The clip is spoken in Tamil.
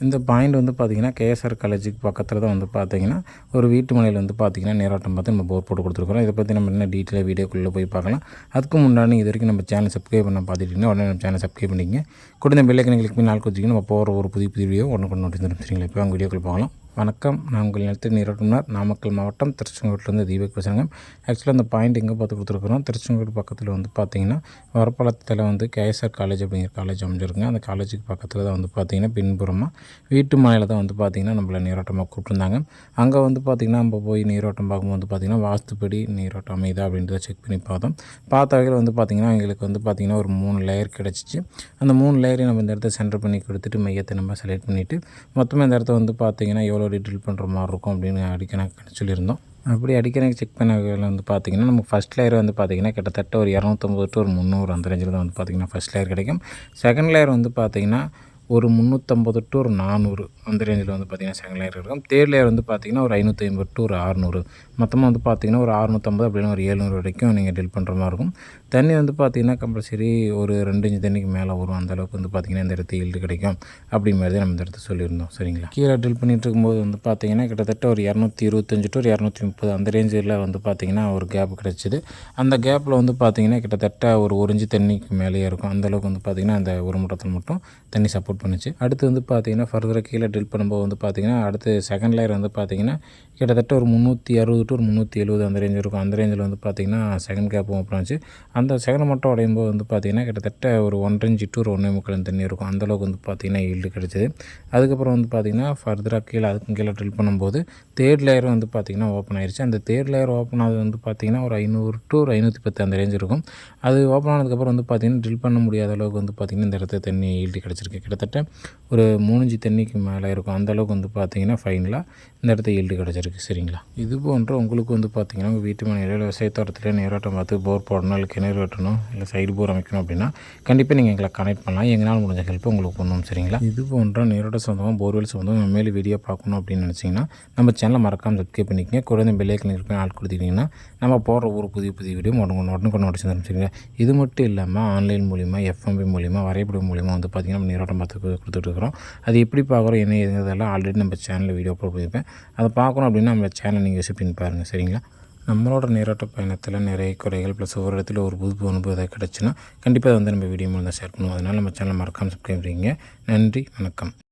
இந்த பாயிண்ட் வந்து பார்த்திங்கன்னா கேஎஸ்ஆர் காலேஜுக்கு பக்கத்தில் தான் வந்து பார்த்தீங்கன்னா ஒரு வீட்டு மனையில் வந்து பார்த்திங்கன்னா நேராட்டம் பார்த்து நம்ம போர் போட்டு கொடுத்துருக்குறோம். இதை பற்றி நம்ம என்ன டீட்டெயிலாக வீடியோக்குள்ளே போய் பார்க்கலாம். அதுக்கு முன்னாடி இது வரைக்கும் நம்ம சேனல் சப்ஸ்கிரைப் பண்ண பார்த்துட்டிங்கன்னா உடனே நம்ம சேனல் சப்ஸ்கிரைப் பண்ணிக்கங்க. கொடுத்த பெல்லைக்கனை கிளிக் பண்ணி நாள் கொடுத்தீங்கன்னா நம்ம போகிற ஒரு புதிய புதிய வீடியோ ஒன்று கொண்டு நோட்டி சரிங்களா? இப்போ அவங்க வீடியோக்குள்ளே போகலாம். வணக்கம். நான் உங்கள் நிலத்தில் நீரோட்டம்னார் நாமக்கல் மாவட்டம் திருச்செங்கோட்டிலேருந்து தீபக் பேசுகிறேங்க ஆக்சுவலாக அந்த பாயிண்ட் எங்கே பார்த்து கொடுத்துருக்குறோம்? திருச்செங்கோடு பக்கத்தில் வந்து பார்த்தீங்கன்னா வரப்பாளத்தில் வந்து கேஎஸ்ஆர் காலேஜ் அப்படிங்கிற காலேஜ் அமைஞ்சிருக்குங்க. அந்த காலேஜுக்கு பக்கத்தில் தான் வந்து பார்த்திங்கன்னா பின்புறமாக வீட்டு மனையில் தான் வந்து பார்த்திங்கன்னா நம்மளை நீரோட்டமாக கூப்பிட்டுருந்தாங்க. அங்கே வந்து பார்த்திங்கன்னா நம்ம போய் நீரோட்டம் பார்க்கும்போது வந்து பார்த்திங்கன்னா வாஸ்துப்படி நீரோட்டம் அமைதா அப்படின்றத செக் பண்ணி பார்த்தோம். பார்த்த வகையில் வந்து பார்த்திங்கன்னா எங்களுக்கு வந்து பார்த்திங்கன்னா ஒரு மூணு லேயர் கிடச்சிச்சு. அந்த மூணு லேயரையும் நம்ம இந்த இடத்த சென்டர் பண்ணி கொடுத்துட்டு மையத்தை நம்ம செலக்ட் பண்ணிவிட்டு மொத்தமாக இந்த இடத்த வந்து பார்த்திங்கன்னா எவ்வளோ ட்ரில் பண்ணுற மாதிரி இருக்கும் அப்படின்னு அடிக்கணக்கு சொல்லியிருந்தோம். அப்படி அடிக்கணக்கு செக் பண்ண வகையில் வந்து பார்த்திங்கன்னா நமக்கு ஃபஸ்ட் லேயர் வந்து பார்த்திங்கன்னா கிட்டத்தட்ட ஒரு இரநூத்தம்பது டு ஒரு முந்நூறு அந்த ரேஞ்சில் தான் வந்து பார்த்திங்கன்னா ஃபஸ்ட் லேயர் கிடைக்கும். செகண்ட் லேயர் வந்து பார்த்திங்கன்னா ஒரு முந்நூற்றம்பது டு ஒரு நானூறு அந்த ரேஞ்சில் வந்து பார்த்திங்கன்னா செகண்ட் லேயர் இருக்கும். தேர்ட் லேயர் வந்து பார்த்திங்கன்னா ஒரு ஐநூற்றி ஐம்பது டு ஒரு அறநூறு. மொத்தமாக வந்து பார்த்திங்கன்னா ஒரு அறுநூற்றம்பது அப்படின்னு ஒரு ஏழ்நூறு வரைக்கும் நீங்கள் டில் பண்ணுற மாதிரி இருக்கும். தண்ணி வந்து பார்த்திங்கன்னா கம்பல்சரி ஒரு ரெண்டு இன்ச்சு தண்ணிக்கு மேலே வரும். அந்தளவுக்கு வந்து பார்த்திங்கன்னா இந்த இடத்து ஈல்டு கிடைக்கும். அப்படி மாதிரி நம்ம இந்த இடத்து சொல்லியிருந்தோம். சரிங்களா? கீழே ட்ரில் பண்ணிகிட்டு இருக்கும்போது வந்து பார்த்திங்கன்னா கிட்டத்தட்ட ஒரு இரநூத்தி இருபத்தஞ்சி டு ஒரு இரநூத்தி முப்பது அந்த ரேஞ்சில் வந்து பார்த்திங்கன்னா ஒரு கேப் கிடச்சிது. அந்த கேப்பில் வந்து பார்த்திங்கன்னா கிட்டத்தட்ட ஒரு ஒரு இன்ச்சு தண்ணிக்கு மேலேயே இருக்கும். அந்த அளவுக்கு வந்து பார்த்திங்கன்னா அந்த ஒரு முட்டத்தில் மட்டும் தண்ணி சப்போர்ட் பண்ணுச்சு அடுத்து வந்து பார்த்திங்கன்னா ஃபர்தராக கீழே ட்ரில் பண்ணும்போது வந்து பார்த்திங்கன்னா அடுத்து செகண்ட் லேயர் வந்து பார்த்திங்கன்னா கிட்டத்தட்ட ஒரு முந்நூற்றி அறுபது டு ஒரு முந்நூற்றி எழுபது அந்த ரேஞ்ச் இருக்கும் அந்த ரேஞ்சில் வந்து பார்த்திங்கன்னா செகண்ட் கேப் ஓப்பன் ஆச்சு அந்த செகண்ட் மட்டும் உடையும் போது வந்து பார்த்திங்கன்னா கிட்டத்தட்ட ஒரு ஒன்றரை இன்ச்சு டு ஒரு ஒன்றே முக்கால் தண்ணி இருக்கும் அந்தளவுக்கு வந்து பார்த்திங்கன்னா ஈல்டு கிடச்சிது அதுக்கப்புறம் வந்து பார்த்திங்கன்னா ஃபர்தராக கீழே அதுக்கும் கீழே ட்ரில் பண்ணும்போது தேர்ட் லேயர் வந்து பார்த்திங்கன்னா ஓப்பன் ஆயிடுச்சு அந்த தேர்ட் லேயர் ஓப்பன் ஆகுது வந்து பார்த்திங்கன்னா ஒரு ஐநூறு டு ஒரு ஐநூற்றி பத்து அந்த ரேஞ்ச் இருக்கும் அது ஓப்பன் ஆனதுக்கப்புறம் வந்து பார்த்திங்கன்னா ட்ரில் பண்ண முடியாத அளவுக்கு வந்து பார்த்திங்கன்னா இந்த இடத்துல தண்ணி ஈல்டு கிடச்சிருக்கு கிட்டத்தட்ட ஒரு மூணு தண்ணிக்கு மேலே இருக்கும். அந்தளவுக்கு வந்து பார்த்திங்கன்னா ஃபைனலாக இந்த இடத்த ஈல்டு கிடச்சிருக்கு. சரிங்களா? இது போன்ற உங்களுக்கு வந்து பார்த்திங்கன்னா உங்கள் வீட்டு மனையில் விவசாய விவசாயத்தோட்டத்தில் நீரோட்டம் பார்த்து போர் போடணும் இல்லை கிணறு வெட்டணும் இல்லை சைடு போர் அமைக்கணும் அப்படின்னா கண்டிப்பாக நீங்கள் எங்களை கனெக்ட் பண்ணலாம். எங்களால் முடிஞ்ச ஹெல்ப் உங்களுக்கு பண்ணணும் சரிங்களா? இது போன்ற நீரோட்ட சொந்தமாக போர்வெல் சொந்தமாக மேலே வீடியோ பார்க்கணும் அப்படின்னு நினச்சிங்கன்னா நம்ம சேனலை மறக்காமல் சப்ஸ்கிரைப் பண்ணிக்கங்க. குறைந்த பெல்லைக்கன் இருப்பேன் ஆள் கொடுத்துட்டிங்கன்னா நம்ம போடுற ஒரு புதிய புதிய வீடியோ உடனே உடனுக்குன்னு நோட்டீஸ் தரும். சரிங்களா? இது மட்டும் இல்லாமல் ஆன்லைன் மூலிமா எஃப்எம்பி மூலிமா வரைபடம் மூலிமா வந்து பார்த்திங்கன்னா நம்ம நீரோட்டம் பார்த்து கொடுத்துட்ருக்குறோம். அது எப்படி பார்க்குறோம் என்ன இதுங்கிறதெல்லாம் ஆல்ரெடி நம்ம சேனலில் வீடியோ அப்லோட் பண்ணியிருப்பேன் அதை பார்க்கணும் அப்படின்னா நம்ம சேனல் நீங்கள் விசிட் பண்ணி பாருங்கள் சரிங்களா? நம்மளோட நீராட்ட பயணத்தில் நிறைய குறைகள் ப்ளஸ் ஒரு இடத்துல ஒரு புது அனுபவம் கிடச்சுன்னா கண்டிப்பாக அதை வந்து நம்ம வீடியோ மூலம் தான் ஷேர் பண்ணுவோம். அதனால் நம்ம சேனல் மறக்காமல் சப்ஸ்கிரைப் பண்ணிங்க நன்றி வணக்கம்.